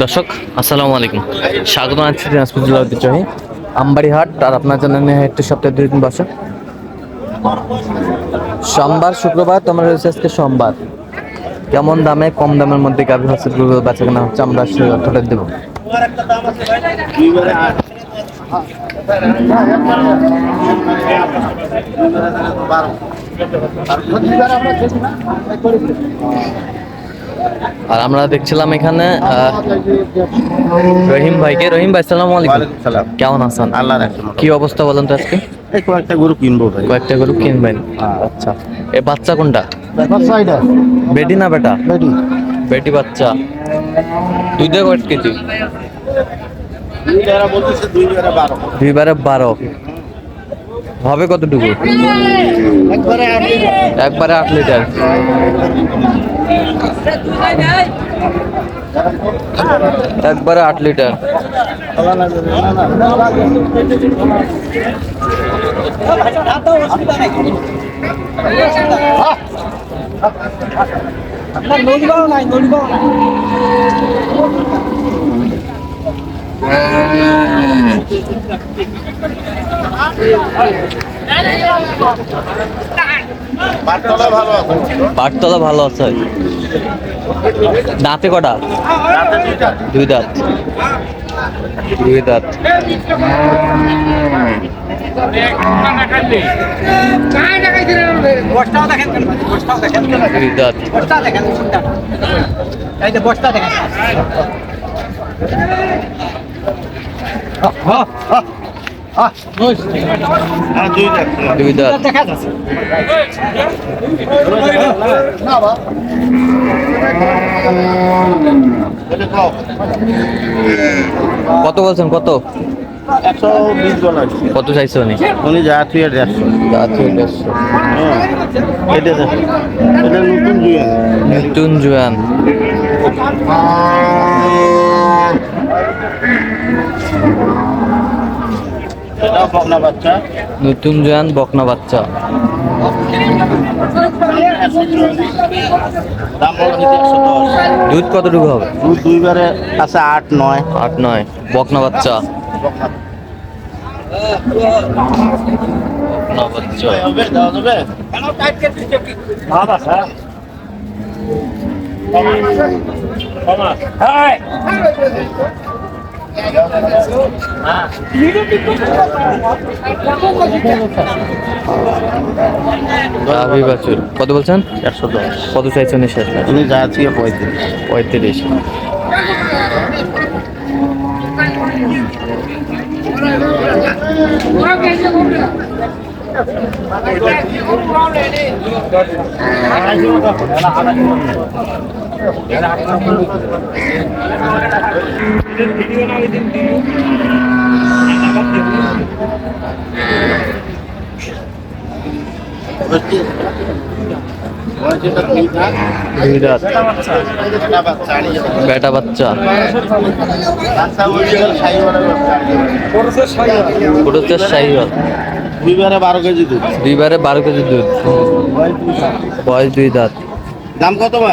দর্শক, আসসালামু আলাইকুম। স্বাগত আছি দিনাজপুর জেলা ঐতিহ্যবাহী আমবাড়ি হাট আর আপনার জানেন একটি সপ্তাহে দুই দিন বসে সোমবার, শুক্রবার, তোমার রয়েছে আজকে সোমবার। কেমন দামে, কম দামের মধ্যে গাভী গুলো বেচা কেনা হচ্ছে, আমরা সেই অর্থটা দেবো। আর আমরা দেখছিলাম এখানে রহিম ভাইকে। রহিম ভাই সালাম আলাইকুম। সালাম। কেমন আছেন? আল্লাহ কি অবস্থা বলেন তো আজকে? কয়েকটা গরু কিনবো ভাই। কয়েকটা গরু কিনবেন। আচ্ছা। এ বাচ্চা কোনটা? বেটি না বেটা? রেডি বেটি বাচ্চা। দুধে কয়েক কেজি? দুইবারে বারো। হবে কতটুকু? একবারে আট লিটার। একবারে আট লিটার। পাটতলা ভালো আছে। ভালো আছে। দাঁতে কটা? দুই দাঁত। দুই দাঁত। দুই দাঁত। হ্যাঁ দুইটা কত বলছেন, কত? কত চাইছে উনি? উনি যা তুই দেড়শো দেড়শো এটা দেখো এটা নতুন জুয়েন নতুন জোয়ান। নতুন জোয়ান বকনা বাচ্চা। দুধ কতটুকু হবে? দুধ দুইবারে আছে আট নয়। আট নয়। বকনা বাচ্চা। বকনা। বাচ্চা। গাভী বাছুর। কত বলছেন? একশো দশ। কত চাইছেন শেষ উনি যা আছে পঁয়ত্রিশ। পঁয়ত্রিশ। বেটা বাচ্চা। দুইবারে বারো কেজি দুধ। দুইবারে বারো কেজি দুধ। বয়স দুই দাঁত। দাম কত বা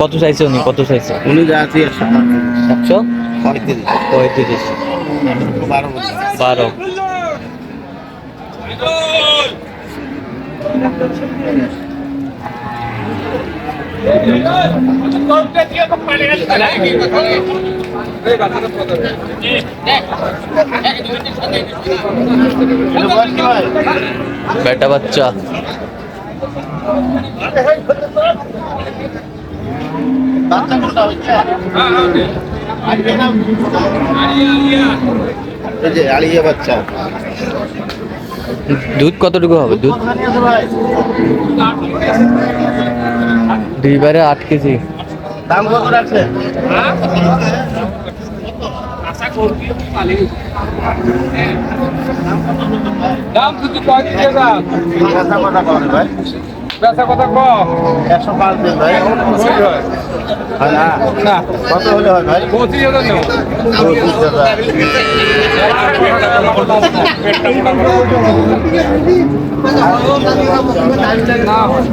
কত চাইছে উনি? কত চাইছে? উনি যা আছে একশো একশো? পঁয়ত্রিশ। পঁয়ত্রিশ। বারো। বারো। বেটা বাচ্চা। আলিয়া বাচ্চা। দুধ কতটুকু হবে? দুধ? দুইবারে আট কেজি। দাম কত রাখছে? দাম যদি কয় দিয়ে দাম কথা করে ভাই। বেচা কথা ক। একশো পাঁচ দিন ভাই। পঁচিশ না? কত হলে হয় ভাই? পঁচিশ হাজার নেব। পঁচিশ হাজার না হয়।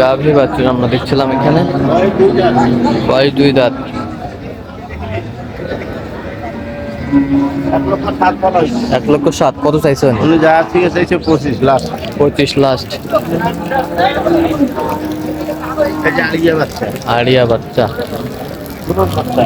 গাভী বাছুর আমরা দেখছিলাম এখানে। দুই দাঁত। এক লক্ষ সাত বলা হয়েছে এক লক্ষ সাত কত চাইছেন? উনি যা থেকে চাইছে পঁচিশ লাখ। পঁচিশ লাস্ট। এটা আড়িয়ে বাচ্চা। আড়িয়া বাচ্চা। ছোট বাচ্চা।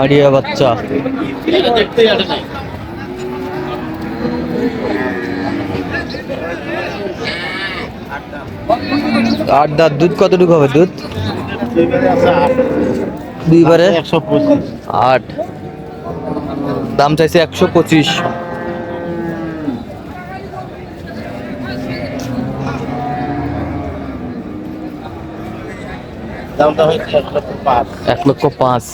আড়িয়া বাচ্চা। আটে দাঁত দুধ কতটুকু হবে দুধ? দুইবারে? একশো আট। দাম চাইছে একশো পঁচিশ। দামটা হয়েছে এক লক্ষ পাঁচ। এক লক্ষ পাঁচ।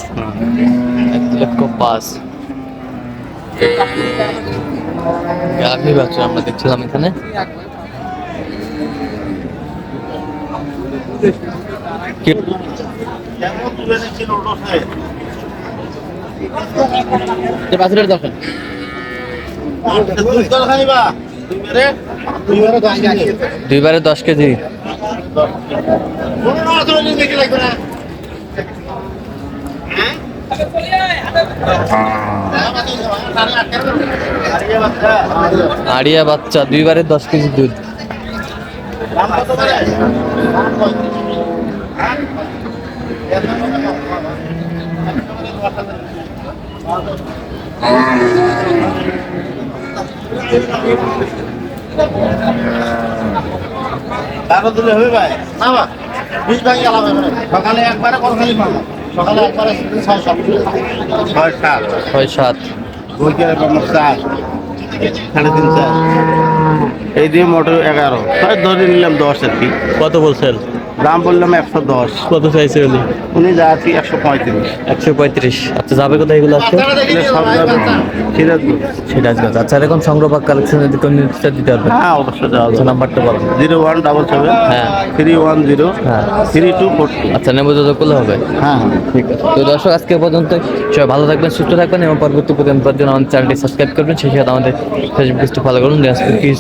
এক লক্ষ পাঁচ। গাভী বাচ্চা আমরা দেখছিলাম এখানে? দুইবারে দশ কেজি। আড়িয়ে বাচ্চা। দুইবারে দশ কেজি দুধ কারও দিলে হবে ভাই? না বা বিশ ভাগ গেলাম সকালে একবারে কলকালি পাবো। সকালে একবারে ছয় সাত। ছয় সাত। ছয় সাত চার। সাড়ে তিন চার। এই দিয়ে মোটর এগারো। ছয় ধরে নিলাম দশ আর কি। কত বলছেন? দাম বললাম একশো দশ। কত চাইছে উনি? উনি যা আছি একশো পঁয়ত্রিশ। একশো পঁয়ত্রিশ। আচ্ছা যাবে কোথায় এগুলো এগুলো সব যাবে। সিরাজগঞ্জ। সিরাজগঞ্জ। আচ্ছা এরকম সংগ্রহ বা কালেকশন যদি কোনো নির্দেশ দিতে হবে। হ্যাঁ অবশ্যই যাওয়া আচ্ছা নাম্বারটা বলো জিরো ওয়ান ডাবল সেভেন। হ্যাঁ। Three one zero. হ্যাঁ। Three two four two. আচ্ছা নেব যোগাযোগ করলে হবে। হ্যাঁ হ্যাঁ। ঠিক আছে। তো দর্শক আজকে পর্যন্ত সবাই ভালো থাকবেন সুস্থ থাকবেন এবং পরবর্তী প্রতিদিন জন্য আমাদের চ্যানেলটি সাবস্ক্রাইব করবেন। সেই সাথে আমাদের ফেসবুক পেজটি ফলো করুন দিনাজপুর কৃষি